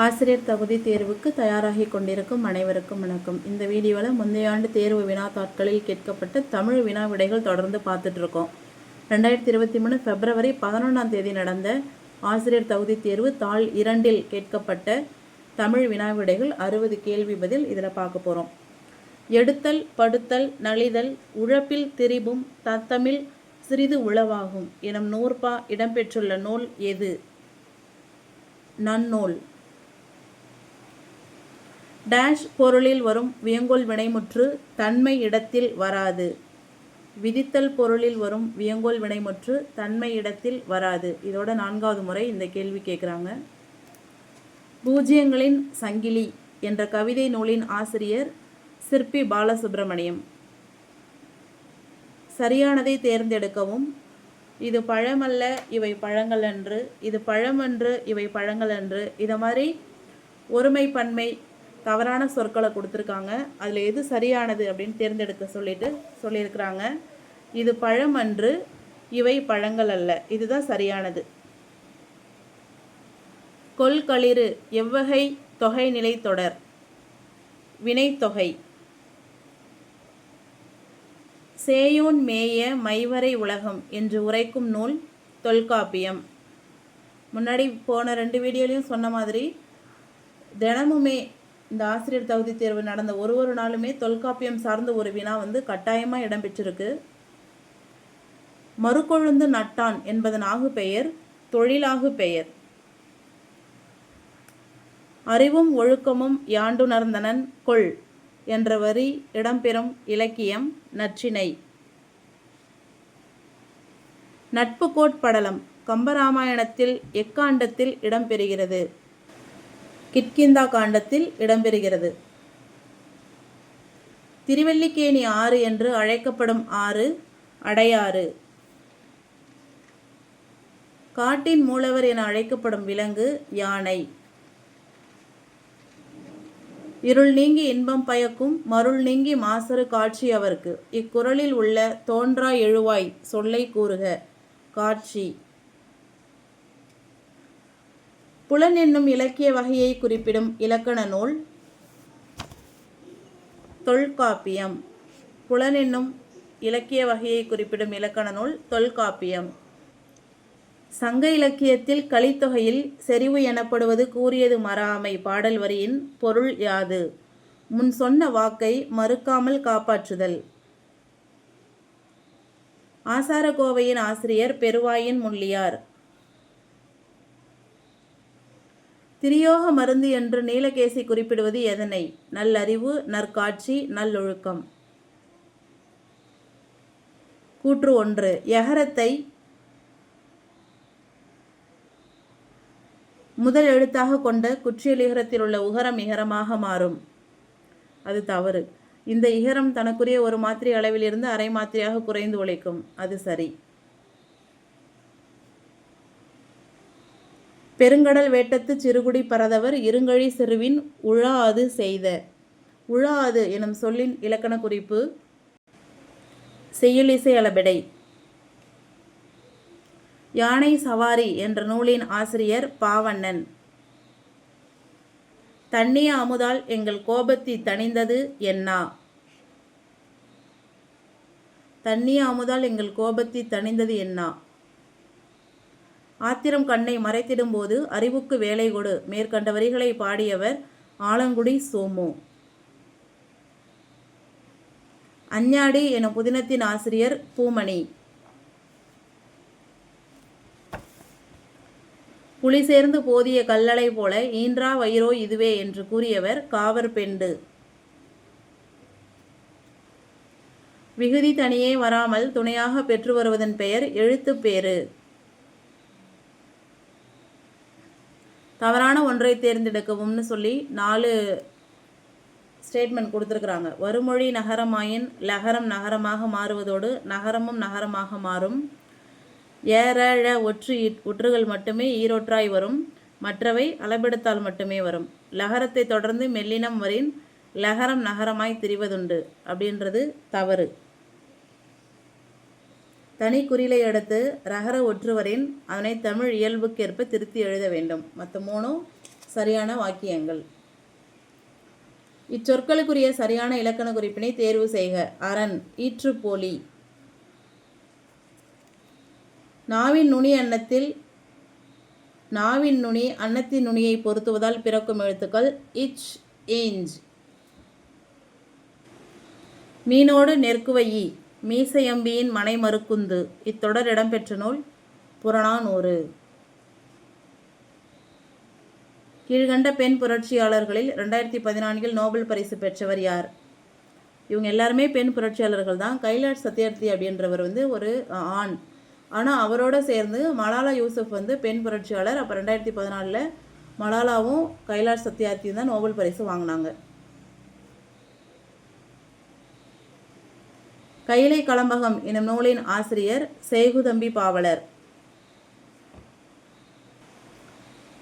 ஆசிரியர் தகுதி தேர்வுக்கு தயாராகி கொண்டிருக்கும் அனைவருக்கும் வணக்கம். இந்த வீடியோவில் முந்தைய ஆண்டு தேர்வு வினாத்தாட்களில் கேட்கப்பட்ட தமிழ் வினா விடைகள் தொடர்ந்து பார்த்துட்டு இருக்கோம். ரெண்டாயிரத்தி இருபத்தி மூணு பிப்ரவரி பதினொன்றாம் தேதி நடந்த ஆசிரியர் தகுதி தேர்வு தாள் இரண்டில் கேட்கப்பட்ட தமிழ் வினா விடைகள் அறுபது கேள்வி பதில் இதில் பார்க்க போகிறோம் எடுத்தல் படுத்தல் நலிதல் உழப்பில் திரிபும் தத்தமிழ் சிறிது உளவாகும் எனும் நூற்பா இடம்பெற்றுள்ள நூல் எது? நன்னூல். டேஷ் பொருளில் வரும் வியங்கோல் வினைமுற்று தன்மை இடத்தில் வராது. விதித்தல் பொருளில் வரும் வியங்கோல் வினைமுற்று தன்மை இடத்தில் வராது. இதோட நான்காவது முறை இந்த கேள்வி கேட்குறாங்க பூஜ்யங்களின் சங்கிலி என்ற கவிதை நூலின் ஆசிரியர் சிற்பி பாலசுப்ரமணியம். சரியானதை தேர்ந்தெடுக்கவும் இது பழமல்ல இவை பழங்கள் என்று இது பழமன்று இவை பழங்கள் என்று இதை மாதிரி ஒருமை பன்மை தவறான சொற்களை கொடுத்துருக்காங்க. அதில் எது சரியானது அப்படின்னு தேர்ந்தெடுக்க சொல்லிட்டு சொல்லியிருக்கிறாங்க. இது பழம் அன்று இவை பழங்கள் அல்ல. இதுதான் சரியானது. கொள்களிறு எவ்வகை தொகை நிலை தொடர். வினைத்தொகை சேயோன் மேய மைவரை உலகம் என்று உரைக்கும் நூல் தொல்காப்பியம். முன்னாடி போன ரெண்டு வீடியோலையும் சொன்ன மாதிரி தினமுமே இந்த ஆசிரியர் தகுதி தேர்வு நடந்த ஒரு ஒரு நாளுமே தொல்காப்பியம் சார்ந்த ஒரு வினா வந்து கட்டாயமாக இடம்பெற்றிருக்கு. மறுகொழுந்து நட்டான் என்பதன் ஆகு பெயர் தொழிலாகு பெயர். அறிவும் ஒழுக்கமும் யாண்டுணர்ந்தனன் கொள் என்ற வரி இடம்பெறும் இலக்கியம் நற்றினை. நட்பு கோட்படலம் கம்பராமாயணத்தில் எக்காண்டத்தில் இடம்பெறுகிறது? கிட்கிந்தா காண்டத்தில் இடம்பெறுகிறது. திருவல்லிக்கேணி ஆறு என்று அழைக்கப்படும் ஆறு அடையாறு. காட்டின் மூலவர் என அழைக்கப்படும் விலங்கு யானை. இருள் நீங்கி இன்பம் பயக்கும் மருள் நீங்கி மாசறு காட்சி அவருக்கு. இக்குறளில் உள்ள தோன்றா எழுவாய் சொல்லை கூறுக. காட்சி. புலன் என்னும் இலக்கிய வகையை குறிப்பிடும் இலக்கண நூல் தொல்காப்பியம். புலன் என்னும் இலக்கிய வகையை குறிப்பிடும் இலக்கண நூல் தொல்காப்பியம். சங்க இலக்கியத்தில் கலித்தொகையில் செறிவு எனப்படுவது கூறியது மறாமை. பாடல் வரியின் பொருள் யாது? முன் சொன்ன வாக்கை மறுக்காமல் காப்பாற்றுதல். ஆசாரகோவையின் ஆசிரியர் பெருவாயின் முள்ளியார். திரியோக மருந்து என்று நீலகேசி குறிப்பிடுவது எதனை? நல்லறிவு நற்காட்சி நல்லொழுக்கம். கூற்று ஒன்று. எகரத்தை முதல் எழுத்தாக கொண்ட குற்றியல் இகரத்தில் உள்ள உகரம் இகரமாக மாறும். அது தவறு. இந்த இகரம் தனக்குரிய ஒரு மாத்திரை அளவிலிருந்து அரை மாத்திரையாக குறைந்து உழைக்கும் அது சரி. பெருங்கடல் வேட்டத்து சிறுகுடி பரதவர் இருங்கழி சிறுவின் உழாது செய்த. உழாது எனும் சொல்லின் இலக்கண குறிப்பு செய்யுளிசை அளபெடை. யானை சவாரி என்ற நூலின் ஆசிரியர் பாவண்ணன். தண்ணிய அமுதால் எங்கள் கோபத்தி தணிந்தது என்னா. தண்ணிய அமுதால் எங்கள் கோபத்தி தணிந்தது என்னா. ஆத்திரம் கண்ணை மறைத்திடும்போது அறிவுக்கு வேலை கொடு. மேற்கண்ட வரிகளை பாடியவர் ஆலங்குடி சோமு. அஞ்ஞாடி எனும் புதினத்தின் ஆசிரியர் பூமணி. புலி சேர்ந்து போதிய கல்லளை போல ஈன்றா வயிறோ இதுவே என்று கூறியவர் காவர் பெண்டு. விகுதி தனியே வராமல் துணையாக பெற்று வருவதன் பெயர் எழுத்துப்பேறு தவறான ஒன்றை தேர்ந்தெடுக்கவும்னு சொல்லி நாலு ஸ்டேட்மெண்ட் கொடுத்துருக்குறாங்க. வருமொழி நகரமாயின் லகரம் நகரமாக மாறுவதோடு நகரமும் நகரமாக மாறும். ஏறழ ஒற்று ஒற்றுகள் மட்டுமே ஈரோற்றாய் வரும். மற்றவை அளபெடுத்தால் மட்டுமே வரும். லகரத்தை தொடர்ந்து மெல்லினம் வரின் லகரம் நகரமாய் திரிவதுண்டு அப்படின்றது தவறு. தனி குறிலை அடுத்து ரகர ஒற்றுவரின் அதனை தமிழ் இயல்புக்கேற்ப திருத்தி எழுத வேண்டும். மற்ற மூணும் சரியான வாக்கியங்கள். இச்சொற்களுக்குரிய சரியான இலக்கண குறிப்பினை தேர்வு செய்க. அரண் ஈற்றுப்போலி. நாவின் நுனி அன்னத்தில் நாவின் நுனி அன்னத்தின் நுனியை பொருத்துவதால் பிறக்கும் எழுத்துக்கள் இச் ஏஞ்ச் மீனோடு நெருக்குவையி மீசையம்பியின் மனை மறுக்குந்து இத்தொடர் இடம்பெற்ற நூல் புறநானூறு. கீழ்கண்ட பெண் புரட்சியாளர்களில் ரெண்டாயிரத்தி பதினான்கில் நோபல் பரிசு பெற்றவர் யார்? இவங்க எல்லாருமே பெண் புரட்சியாளர்கள் தான். கைலாஷ் சத்யார்த்தி அப்படின்றவர் வந்து ஒரு ஆண். ஆனால் அவரோட சேர்ந்து மலாலா யூசுப் வந்து பெண் புரட்சியாளர். அப்போ ரெண்டாயிரத்தி பதினாலில் மலாலாவும் கைலாஷ் சத்யார்த்தியும் தான் நோபல் பரிசு வாங்கினாங்க. கைலை களம்பகம் எனும் நூலின் ஆசிரியர் சேகுதம்பி பாவலர்.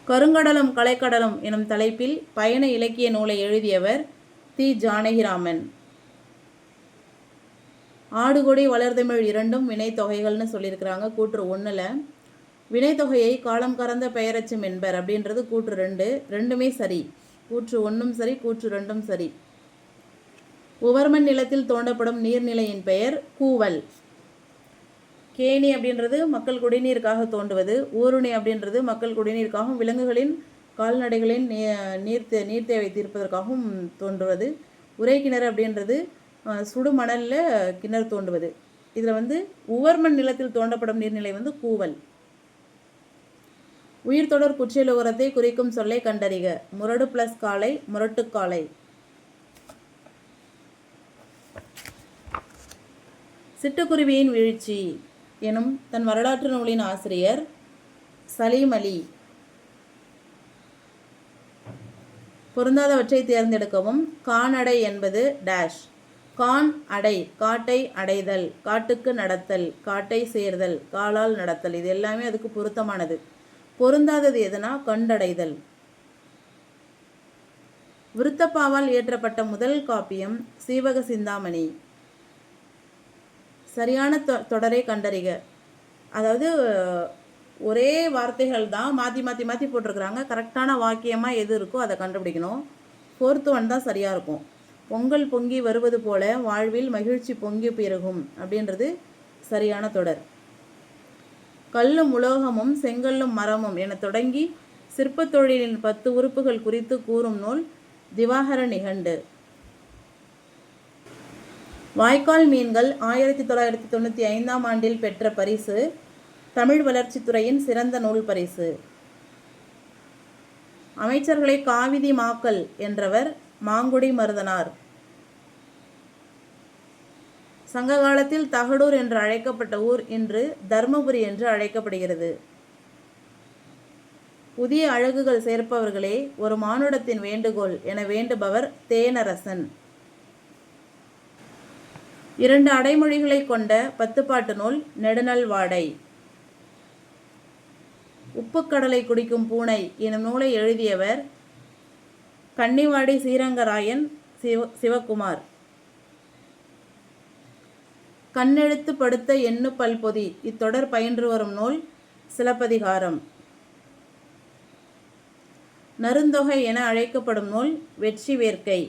கருங்கடலும் கலைக்கடலும் எனும் தலைப்பில் பயண இலக்கிய நூலை எழுதியவர் தி. ஜானகிராமன். ஆடுகொடி வளர்தமிழ் இரண்டும் வினைத்தொகைகள்னு சொல்லியிருக்கிறாங்க கூற்று ஒன்றில் வினைத்தொகையை காலம் கறந்த பெயரச்சும் என்பர் அப்படின்றது கூற்று ரெண்டு. ரெண்டுமே சரி. கூற்று ஒன்றும் சரி கூற்று ரெண்டும் சரி. உவர்மன் நிலத்தில் தோண்டப்படும் நீர்நிலையின் பெயர் கூவல். கேணி அப்படின்றது மக்கள் குடிநீருக்காக தோண்டுவது ஊருணி அப்படின்றது மக்கள் குடிநீருக்காகவும் விலங்குகளின் கால்நடைகளின் நீ நீர் தே நீர் தேவை தீர்ப்பதற்காகவும் தோன்றுவது. உரை கிணறு அப்படின்றது சுடு மணலில் கிணறு தோண்டுவது. இதில் வந்து உவர்மண் நிலத்தில் தோண்டப்படும் நீர்நிலை வந்து கூவல். உயிர்த்தொடர் குற்றியலுகரத்தை குறிக்கும் சொல்லை கண்டறிக. முரடு பிளஸ் காலை முரட்டுக்காலை சிட்டுக்குருவியின் வீழ்ச்சி எனும் தன் வரலாற்று நூலின் ஆசிரியர் சலீம் அலி. பொருந்தாதவற்றை தேர்ந்தெடுக்கவும் கானடை என்பது டேஷ் கான் அடை காட்டை அடைதல் காட்டுக்கு நடத்தல் காட்டை சேர்தல் காலால் நடத்தல் இது எல்லாமே அதுக்கு பொருத்தமானது. பொருந்தாதது எதுனா கண்டடைதல். விருத்தப்பாவால் இயற்றப்பட்ட முதல் காப்பியம் சீவக சிந்தாமணி. சரியான தொ- தொடரை கண்டறிக. அதாவது ஒரே வார்த்தைகள் தான் மாற்றி மாற்றி மாற்றி போட்டிருக்கிறாங்க. கரெக்டான வாக்கியமாக எது இருக்கோ அதை கண்டுபிடிக்கணும். ஃபோர்த்து ஒன் தான் சரியாக இருக்கும். பொங்கல் பொங்கி வருவது போல வாழ்வில் மகிழ்ச்சி பொங்கி பெருகும் அப்படின்றது சரியான தொடர். கல்லும் உலோகமும் செங்கல்லும் மரமும் என தொடங்கி சிற்பத் தொழிலின் பத்து உறுப்புகள் குறித்து கூறும் நூல் திவாகர நிகண்டு. வாய்க்கால் மீன்கள் ஆயிரத்தி தொள்ளாயிரத்தி தொண்ணூற்றி ஐந்தாம் ஆண்டில் பெற்ற பரிசு தமிழ் வளர்ச்சித்துறையின் சிறந்த நூல் பரிசு. அமைச்சர்களை காவிதி மாக்கல் என்றவர் மாங்குடி மருதனார். சங்க காலத்தில் தகடூர் என்று அழைக்கப்பட்ட ஊர் இன்று தர்மபுரி என்று அழைக்கப்படுகிறது. புதிய அழகுகள் சேர்ப்பவர்களே ஒரு மானுடத்தின் வேண்டுகோள் என வேண்டுபவர் தேனரசன். இரண்டு அடைமொழிகளை கொண்ட பத்துப்பாட்டு நூல் நெடுநல் வாடை. உப்புக்கடலை குடிக்கும் பூனை எனும் நூலை எழுதியவர் கன்னிவாடி ஸ்ரீரங்கராயன் சிவ சிவகுமார். கண்ணெழுத்து படுத்த எண்ணு பல்பொதி இத்தொடர் பயின்று வரும் நூல் சிலப்பதிகாரம். நருந்தொகை என அழைக்கப்படும் நூல் வெற்றி வேர்க்கை.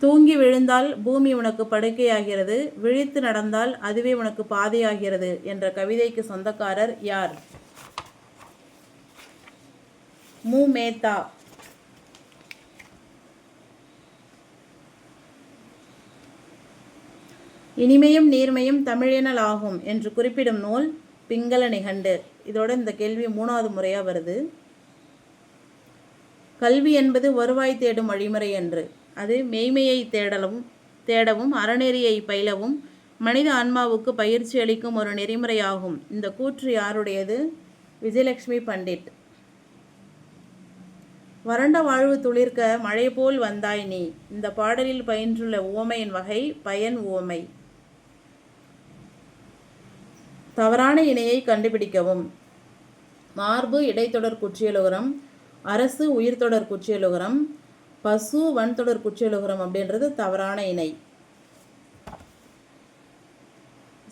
தூங்கி விழுந்தால் பூமி உனக்கு படுக்கையாகிறது விழித்து நடந்தால் அதுவே உனக்கு பாதையாகிறது என்ற கவிதைக்கு சொந்தக்காரர் யார்? மு. மேத்தா. இனிமையும் நீர்மையும் தமிழெனல் ஆகும் என்று குறிப்பிடும் நூல் பிங்கள நிகண்டு. இதோட இந்த கேள்வி மூணாவது முறையாக வருது. கல்வி என்பது வருவாய் தேடும் வழிமுறை என்று. அது மெய்மையை தேடலும் தேடவும் அறநெறியை பயிலவும் மனித ஆன்மாவுக்கு பயிற்சி அளிக்கும் ஒரு நெறிமுறையாகும். இந்த கூற்று யாருடையது? விஜயலட்சுமி பண்டிட். வறண்ட வாழ்வு துளிர்க்க மழை போல் வந்தாய் நீ. இந்த பாடலில் பயின்றுள்ள உவமையின் வகை பயன் ஓமை தவறான இணையை கண்டுபிடிக்கவும். மார்பு இடைத்தொடர் குற்றியலுகரம் அரசு உயிர்த்தொடர் குற்றியலுகரம் பசு வன்தொடர் குற்றியலுகரம் அப்படின்றது தவறான இணை.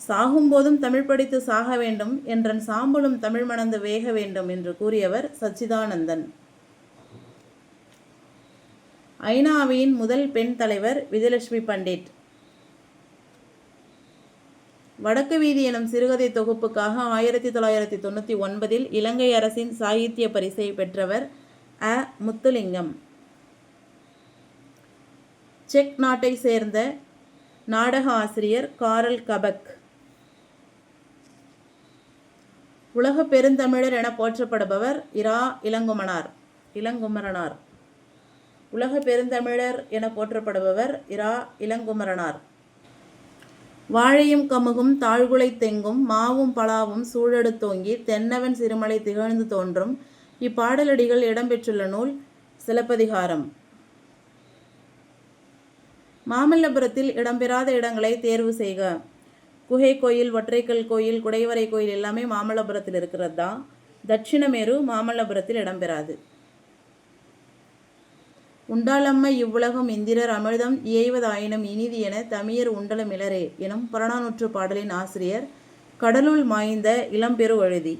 சாகும்போதும் தமிழ் படித்து சாக வேண்டும் என்றன் சாம்பலும் தமிழ் மணந்து வேக வேண்டும் என்று கூறியவர் சச்சிதானந்தன். ஐநாவின் முதல் பெண் தலைவர் விஜயலட்சுமி பண்டிட். வடக்கு வீதி எனும் சிறுகதை தொகுப்புக்காக ஆயிரத்தி தொள்ளாயிரத்தி தொண்ணூற்றி ஒன்பதில் இலங்கை அரசின் சாகித்ய பரிசை பெற்றவர் அ. முத்துலிங்கம். செக் நாட்டை சேர்ந்த நாடக ஆசிரியர் காரல் கபக். உலக பெருந்தமிழர் என போற்றப்படுபவர் இரா இளங்குமனார் இளங்குமரனார். உலக பெருந்தமிழர் என போற்றப்படுபவர் இரா இளங்குமரனார். வாழையும் கமுகும் தாழ்குலை தெங்கும் மாவும் பலாவும் சூழெடுத்தோங்கி தென்னவன் சிறுமலை திகழ்ந்து தோன்றும் இப்பாடலடிகள் இடம்பெற்றுள்ள நூல் சிலப்பதிகாரம். மாமல்லபுரத்தில் இடம்பெறாத இடங்களை தேர்வு செய்க. குகை கோயில் ஒற்றைக்கல் கோயில் குடைவரை கோயில் எல்லாமே மாமல்லபுரத்தில் இருக்கிறது? தான் தட்சிணமேரு மாமல்லபுரத்தில் இடம்பெறாது. உண்டாலம்மை இவ்வுலகம் இந்திரர் அமிர்தம் இயைவதாயினும் இனிது என தமியர் உண்டலமிழரே எனும் புறநானூற்று பாடலின் ஆசிரியர் கடலுள் மாய்ந்த இளம்பெரு எழுதி